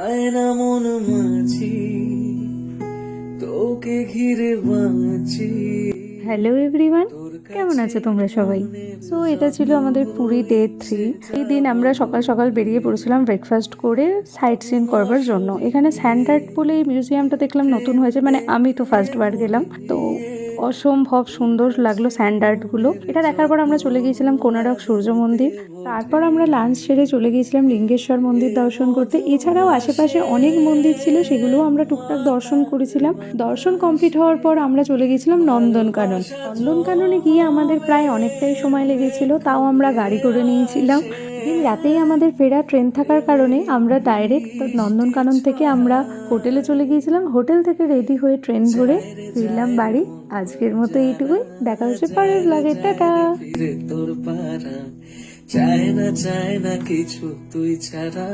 চায় না মন মাছি তোকে ঘিরে বাঁচি। হ্যালো এভরিওয়ান কেমন আছো তোমরা সবাই? সো এটা ছিল আমাদের পুরী ডে থ্রি এই দিন আমরা সকাল সকাল বেরিয়ে পড়েছিলাম ব্রেকফাস্ট করে সাইট সিন করবার জন্য। এখানে স্যান্ডার্ড বলে এই মিউজিয়ামটা দেখলাম নতুন হয়েছে মানে আমি তো ফার্স্ট বার গেলাম। তো অসম্ভব সুন্দর লাগল স্যান্ডার্ডগুলো এটা দেখার পর আমরা চলে গিয়েছিলাম কোনারক সূর্য মন্দির। তারপর আমরা লাঞ্চ সেরে চলে গিয়েছিলাম লিঙ্গেশ্বর মন্দির দর্শন করতে। এছাড়াও আশেপাশে অনেক মন্দির ছিল, সেগুলোও আমরা টুকটাক দর্শন করেছিলাম। দর্শন কমপ্লিট হওয়ার পর আমরা চলে গিয়েছিলাম নন্দনকানন। নন্দনকাননে গিয়ে আমাদের প্রায় অনেকটাই সময় লেগেছিল, তাও আমরা গাড়ি করে নিয়েছিলাম। দিন রাতেই আমাদের ফেরা ট্রেন থাকার কারণে আমরা ডাইরেক্ট নন্দনকানন থেকে আমরা হোটেলে চলে গিয়েছিলাম। হোটেল থেকে রেডি হয়ে ট্রেন ধরে ফিরলাম বাড়ি। আজকের মতো এইটুকুই। দেখা হচ্ছে পরের লাগে টাটা! চায় না চায় না কিছু তুই ছাড়া।